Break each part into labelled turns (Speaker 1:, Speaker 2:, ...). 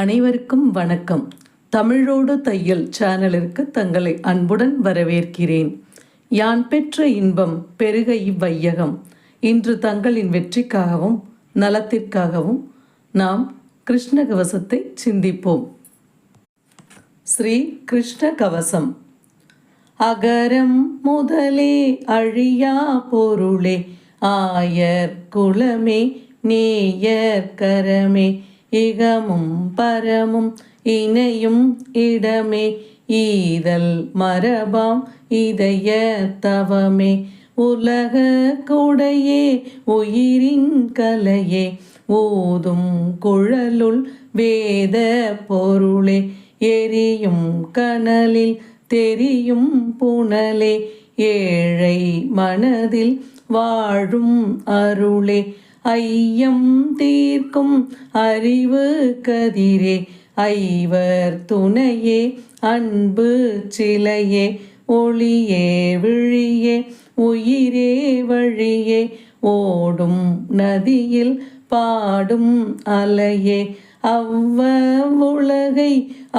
Speaker 1: அனைவருக்கும் வணக்கம். தமிழோடு தையல் சேனலிற்கு தங்களை அன்புடன் வரவேற்கிறேன். யான் பெற்ற இன்பம் பெருக இவ்வையகம். இன்று தங்களின் வெற்றிக்காகவும் நலத்திற்காகவும் நாம் கிருஷ்ண கவசத்தை சிந்திப்போம். ஸ்ரீ கிருஷ்ண கவசம் அகரம் முதலே அழியா பொருளே ஆயர் குலமே நேயர் கரமே இகமும் பரமும் இணையும் இடமே. ஈதல் மரபாம் இதய தவமே. உலக கொடையே உயிரின் கலையே. ஊதும் குழலுள் வேத பொருளே. எரியும் கனலில் தெரியும் புனலே. ஏழை மனதில் வாழும் அருளே. ஐயம் தீர்க்கும் அறிவு கதிரே ஐவர் துணையே அன்பு சிலையே ஒளியே விழியே உயிரே வழியே ஓடும் நதியில் பாடும் அலையே அவ்வ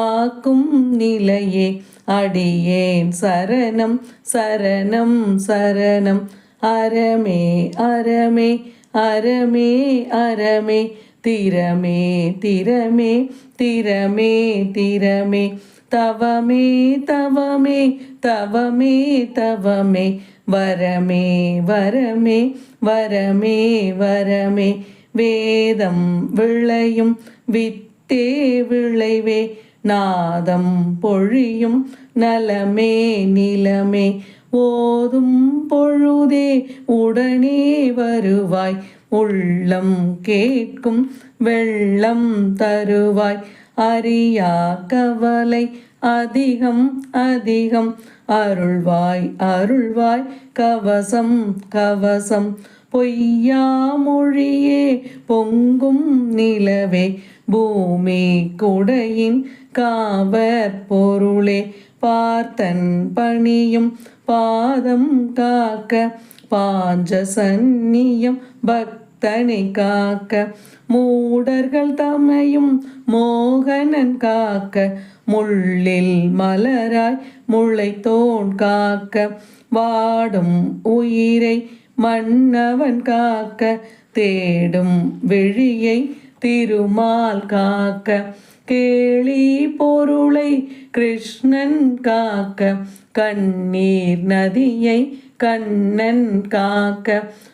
Speaker 1: ஆக்கும் நிலையே அடியேன் சரணம் சரணம் சரணம் அறமே அறமே அறமே அறமே திறமே திறமே திறமே திறமே தவமே தவமே தவமே தவமே வரமே வரமே வரமே வரமே வேதம் விளையும் வித்தே விளைவே நாதம் பொழியும் நலமே நிலமே ஓதும் பொழுதே உடனே வருவாய். உள்ளம் கேட்கும் வெள்ளம் தருவாய். அறியா கவலை அதிகம் அதிகம். அருள்வாய் அருள்வாய் கவசம் கவசம். பொய்யா மொழியே பொங்கும் நிலவே. பூமி குடையின் காவர் பொருளே. பார்த்தன் பணியும் பாதம் காக்க பாஞ்ச சந்நியம் பக்தனை காக்க. மூடர்கள் தமையும் மோகனன் காக்க முள்ளில் மலராய் முளைத்தோன் காக்க. வாடும் உயிரை மன்னவன் காக்க தேடும் விழியை திருமால் காக்க. கேளி பொருளை கிருஷ்ணன் காக்க கண்ணீர் நதியை கண்ணன் காக்க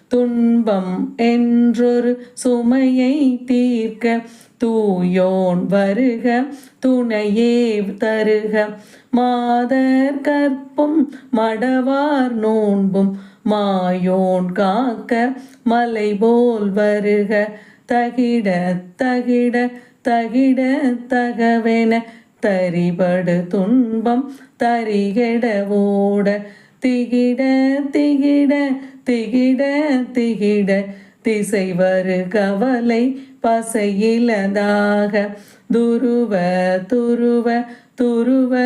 Speaker 1: துன்பம் என்றொரு சுமையை தீர்க்க தூயோன் வருக துணையே தருக. மாதர் கற்பும் மடவார் நோன்பும் மாயோன் காக்க மலை போல் வருக தகிட தகிட தகிட தகவென தரிபடு துன்பம் தரிகெட ஓட. திகிட திகிட திகிட திகிட. திசை வரு கவலை பசையிலதாக. துருவ துருவ துருவ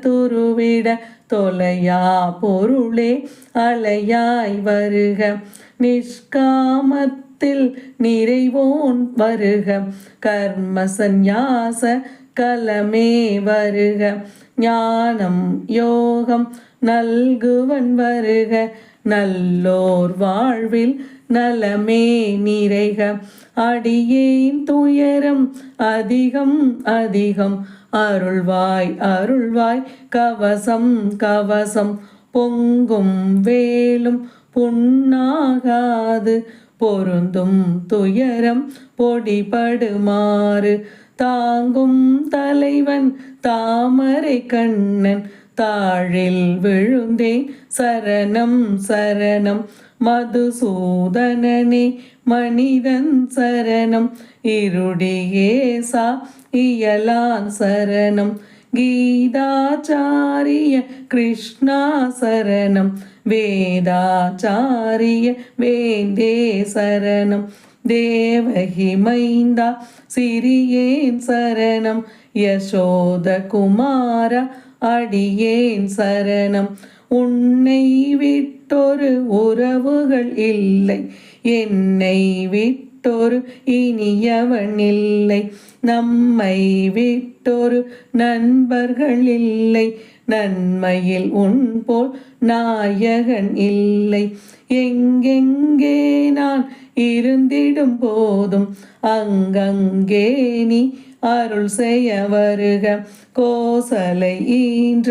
Speaker 1: துருவிட. தொலையா பொருளே அலையாய் வருக. நிஷ்காமத் கர்மத்தில் நிறைவோன் வருக. கர்ம சந்நியாச கலமே வருக. ஞானம் யோகம் நல்குவன் வருக. நல்லோர் வாழ்வில் நலமே நிறைக. அடியேன் துயரம் அதிகம் அதிகம். அருள்வாய் அருள்வாய் கவசம் கவசம். பொங்கும் வேலும் புண்ணாகாது. பொருந்தும் துயரம் பொடிபடுமாறு. தாங்கும் தலைவன் தாமரை கண்ணன் தாழில் விழுந்தேன் சரணம் சரணம். மதுசூதனனே மனிதன் சரணம். இருடியேசா இயலான் சரணம். கீதாச்சாரிய கிருஷ்ணா சரணம் வேதாச்சாரிய வேந்தே சரணம் தேவகி மைந்தா சிறியேன் சரணம் யசோத குமார அடியேன் சரணம் உன்னை விட்டொரு உறவுகள் இல்லை என்னை விட்டு விட்டொரு இனியவன் இல்லை நம்மை விட்டொரு நண்பர்கள் இல்லை. நன்மையில் உன் போல் நாயகன் இல்லை. எங்கெங்கே நான் இருந்திடும் போதும் அங்கங்கே நீ அருள் செய்ய வருக. கோசலை ஈன்ற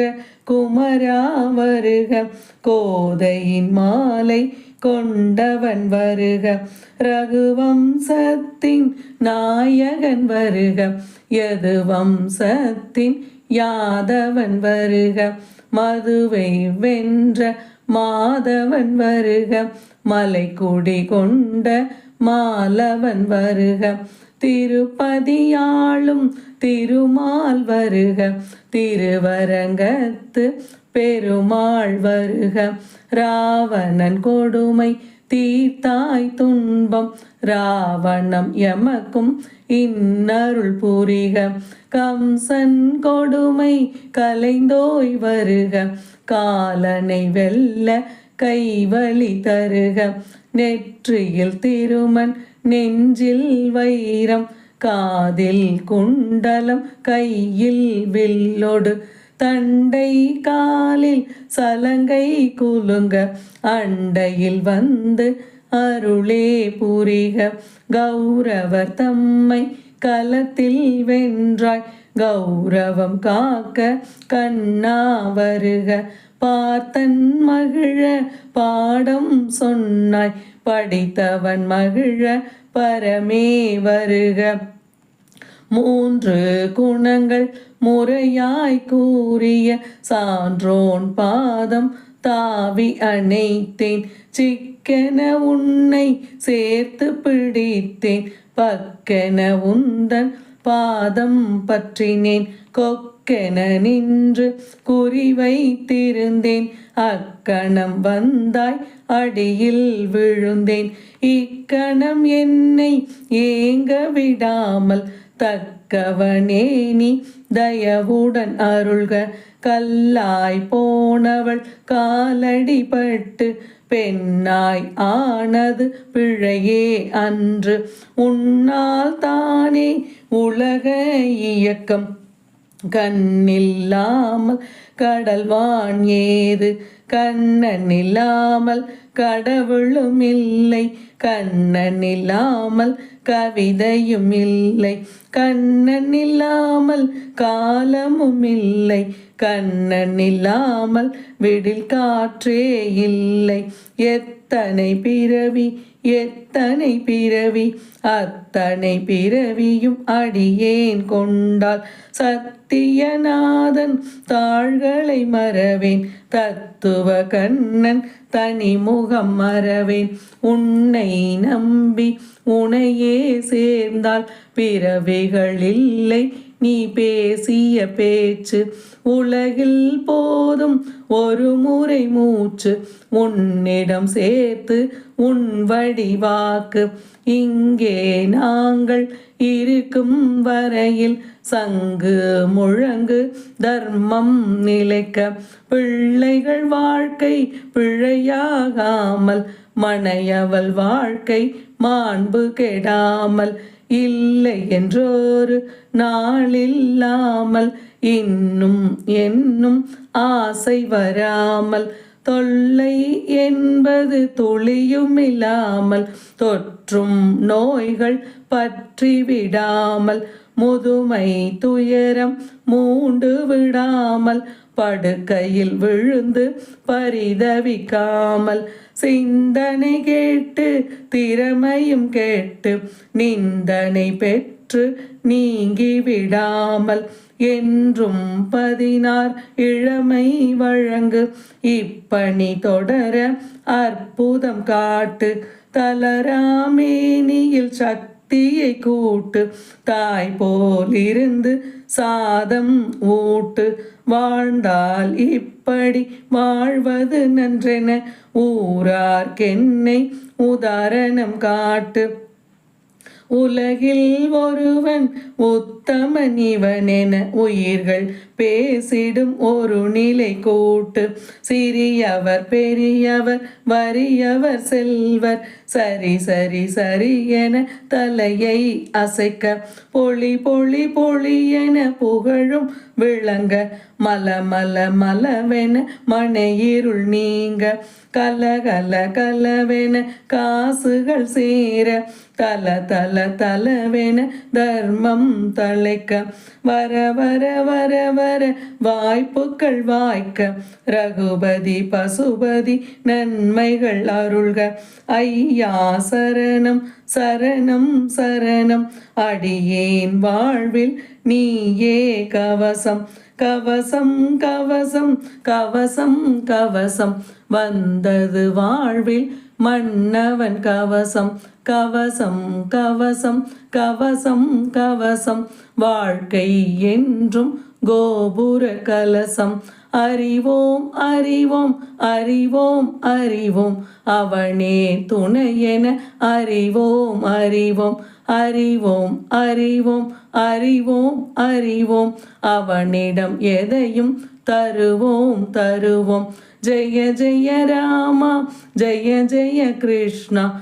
Speaker 1: குமரா வருக. கோதையின் மாலை கொண்டவன் வருக. ரகுவம்சத்தின் நாயகன் வருக. எது வம்சத்தின் யாதவன் வருக. மதுவை வென்ற மாதவன் வருக. மலைக்குடி கொண்ட மாலவன் வருக. திருப்பதியாளும் திருமால் வருக. திருவரங்கத்து பெருமாள் வருக. ராவணன் கொடுமை தீர்த்தாய் துன்பம். ராவணம் எமக்கும் இன்னருள் புரிக. கம்சன் கொடுமை கலைந்தோய் வருக. காலனை வெல்ல கைவழி தருக. நெற்றியில் திருமன் நெஞ்சில் வைரம். காதில் குண்டலம் கையில் வில்லொடு. தண்டை காலில் சலங்கை குலுங்க அண்டையில் வந்து அருளே புரிக. கௌரவர் தம்மை கலத்தில் வென்றாய் கௌரவம் காக்க கண்ணா வருக. பார்த்தன் மகிழ பாடம் சொன்னாய் படித்தவன் மகிழ பரமே வருக. மூன்று குணங்கள் முறையாய் கூறிய சான்றோன் பாதம் தாவி அணைத்தேன். சிக்கென உன்னை சேர்த்து பிடித்தேன். பக்கென உந்தன் பாதம் பற்றினேன். கொக்கென நின்று குறி வைத்திருந்தேன். அக்கணம் வந்தாய் அடியில் விழுந்தேன். இக்கணம் என்னை ஏங்க விடாமல் தக்கவனே நீ தயவுடன் அருள்க. கல்லாய் போனவள் காலடிபட்டு பெண்ணாய் ஆனது பிழையே அன்று. உன்னால் தானே உலக இயக்கம். கண்ணில்லாமல் கடல்வான் ஏது? கண்ணன் இல்லாமல் கடவுளும் இல்லை. கண்ணன் இல்லாமல் கவிதையும் இல்லை. கண்ணன் இல்லாமல் காலமும் இல்லை. கண்ணன் இல்லாமல் விடில் காற்றே இல்லை. எத்தனை பிறவி எத்தனை பிறவி அத்தனை பிறவியும் அடியேன் கொண்டால் சத்தியநாதன் தாள்களை மறவேன். தத்துவ கண்ணன் தனிமுகம் மறவேன். உன்னை நம்பி உனையே சேர்ந்தால் பிறவிகள் இல்லை. நீ பேசிய பேச்சு உலகில் போதும் ஒரு முறை மூச்சு. உன்னிடம் சேர்த்து உன் வடிவாக்கு. இங்கே நாங்கள் இருக்கும் வரையில் சங்கு முழங்கு தர்மம் நிலைக்க. பிள்ளைகள் வாழ்க்கை பிழையாகாமல் மனையவள் வாழ்க்கை மாண்பு கெடாமல் இல்லை என்றொரு நாளில்லாமல் இன்னும் என்னும் ஆசை வராமல் தொல்லை என்பது துளியுமில்லாமல் தொற்றும் நோய்கள் பற்றி விடாமல் முதுமை துயரம் மூண்டு விடாமல் படுக்கையில் விழுந்து பரிதவிக்காமல் சிந்தனை கேட்டு திறமையும் கேட்டு நிந்தனை பெற்று நீங்கி விடாமல் என்றும் பதினார் இளமை வழங்கு. இப்பணி தொடர அற்புதம் காட்டு. தலராமேனியில் சக்தியை கூட்டு தாய் போலிருந்து சாதம் ஊட்டு வாழ்ந்தால் இப்படி வாழ்வது நன்றென ஊரார்க்கென்னை உதாரணம் காட்டு. உலகில் ஒருவன் உத்தமன் இவனென உயிர்கள் பேசிடும் ஒரு நிலை கூட்டு. சிறியவர் பெரியவர் வறியவர் செல்வர். சரி சரி சரி என தலையை அசைக்க பொழி பொழி பொழி என புகழும் விளங்க. மல மல மலவென மனையிருள் நீங்க. கல கல கலவென காசுகள் சேர. தல தல தலவென தர்மம் தழைக்க. வர வர வர வர வர வாய்ப்புகள் வாய்க்க. ரகுபதி பசுபதி நன்மைகள் அருள்க. ஐயா சரணம் சரணம் சரணம். அடியேன் வாழ்வில் நீயே கவசம். கவசம் கவசம் கவசம் கவசம். வந்தது வாழ்வில் மன்னவன் கவசம். கவசம் கவசம் கவசம் கவசம். வாழ்க்கை என்றும் கோபுர கலசம். அறிவோம் அறிவோம் அறிவோம் அறிவோம். அவனே துணையென அறிவோம் அறிவோம். அறிவோம் அறிவோம் அறிவோம் அறிவோம். அவனிடம் எதையும் தருவோம் தருவோம். ஜெய ஜெய ராமா ஜெய ஜெய கிருஷ்ணா